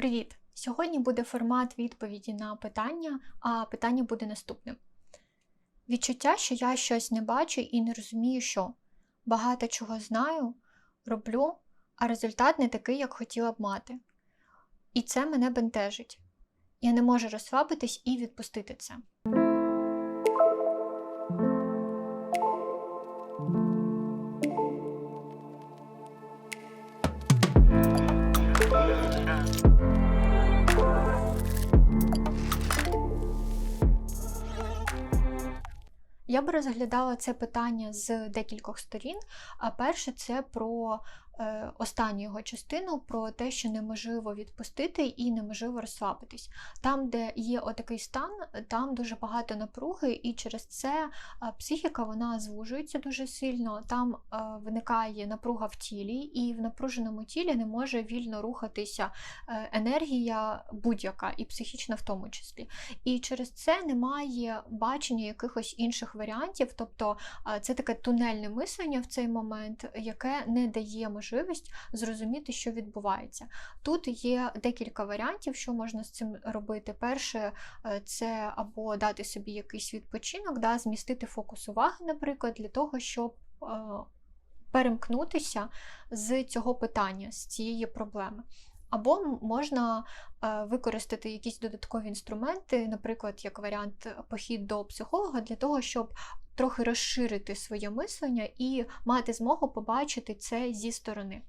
Привіт! Сьогодні буде формат відповіді на питання, а питання буде наступним. Відчуття, що я щось не бачу і не розумію, що багато чого знаю, роблю, а результат не такий, як хотіла б мати. І це мене бентежить. Я не можу розслабитись і відпустити це. Я би розглядала це питання з декількох сторін. А перше, це про останню його частину, про те, що неможливо відпустити і неможливо розслабитись. Там, де є отакий стан, там дуже багато напруги, і через це е, психіка вона звужується дуже сильно. Там е, виникає напруга в тілі, і в напруженому тілі не може вільно рухатися е, енергія будь-яка, і психічна в тому числі. І через це немає бачення якихось інших варіантів, тобто е, це таке тунельне мислення в цей момент, яке не дає можливість зрозуміти, що відбувається. Тут є декілька варіантів, що можна з цим робити. Перше, е, це або дати собі якийсь відпочинок, да, змістити фокус уваги, наприклад, для того, щоб е, перемкнутися з цього питання, з цієї проблеми. Або можна е, використати якісь додаткові інструменти, наприклад, як варіант похід до психолога, для того, щоб трохи розширити своє мислення і мати змогу побачити це зі сторони.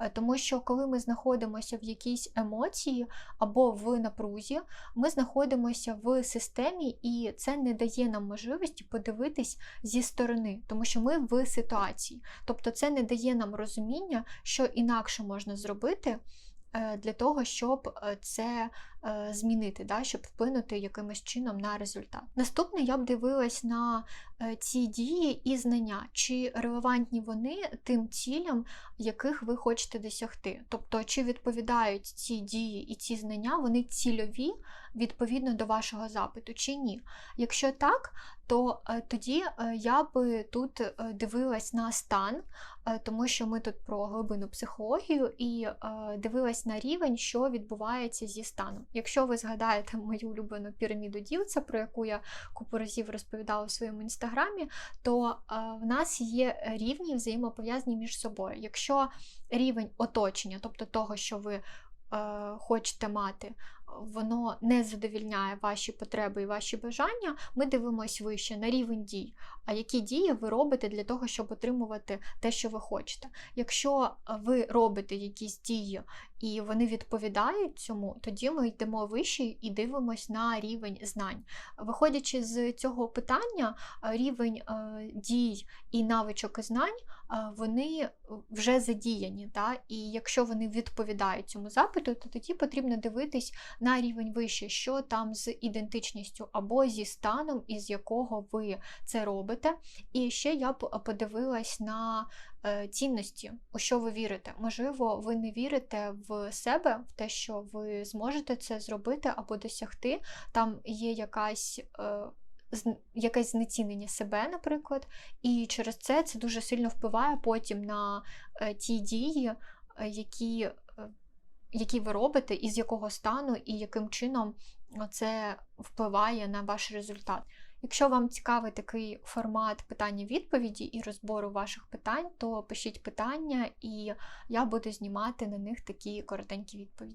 Е, Тому що коли ми знаходимося в якійсь емоції або в напрузі, ми знаходимося в системі, і це не дає нам можливості подивитись зі сторони, тому що ми в ситуації. Тобто це не дає нам розуміння, що інакше можна зробити для того, щоб е, це е, змінити, да, щоб вплинути якимось чином на результат. Наступне я б дивилась на е, ці дії і знання, чи релевантні вони тим цілям, яких ви хочете досягти. Тобто, чи відповідають ці дії і ці знання, вони цільові відповідно до вашого запиту, чи ні. Якщо так, то е, тоді е, я би тут е, дивилась на стан, е, тому що ми тут про глибину психологію, і е, дивилась на рівень, що відбувається зі станом. Якщо ви згадаєте мою улюблену піраміду ділця, про яку я купу разів розповідала в своєму інстаграмі, то е, в нас є рівні взаємопов'язані між собою. Якщо рівень оточення, тобто того, що ви е, хочете мати, воно не задовільняє ваші потреби і ваші бажання, ми дивимося вище на рівень дій. А які дії ви робите для того, щоб отримувати те, що ви хочете? Якщо ви робите якісь дії і вони відповідають цьому, тоді ми йдемо вище і дивимось на рівень знань. Виходячи з цього питання, е, рівень е, дій і навичок і знань е, вони вже задіяні. Та? І якщо вони відповідають цьому запиту, то тоді потрібно дивитись на рівень вище, що там з ідентичністю або зі станом, із якого ви це робите. І ще я б подивилась на е, цінності, у що ви вірите. Можливо, ви не вірите в себе, в те, що ви зможете це зробити або досягти. Там є якась. Якесь знецінення себе, наприклад, і через це це дуже сильно впливає потім на е, ті дії, е, які, е, які ви робите, і з якого стану, і яким чином це впливає на ваш результат. Якщо вам цікавий такий формат питання-відповіді і розбору ваших питань, то пишіть питання, і я буду знімати на них такі коротенькі відповіді.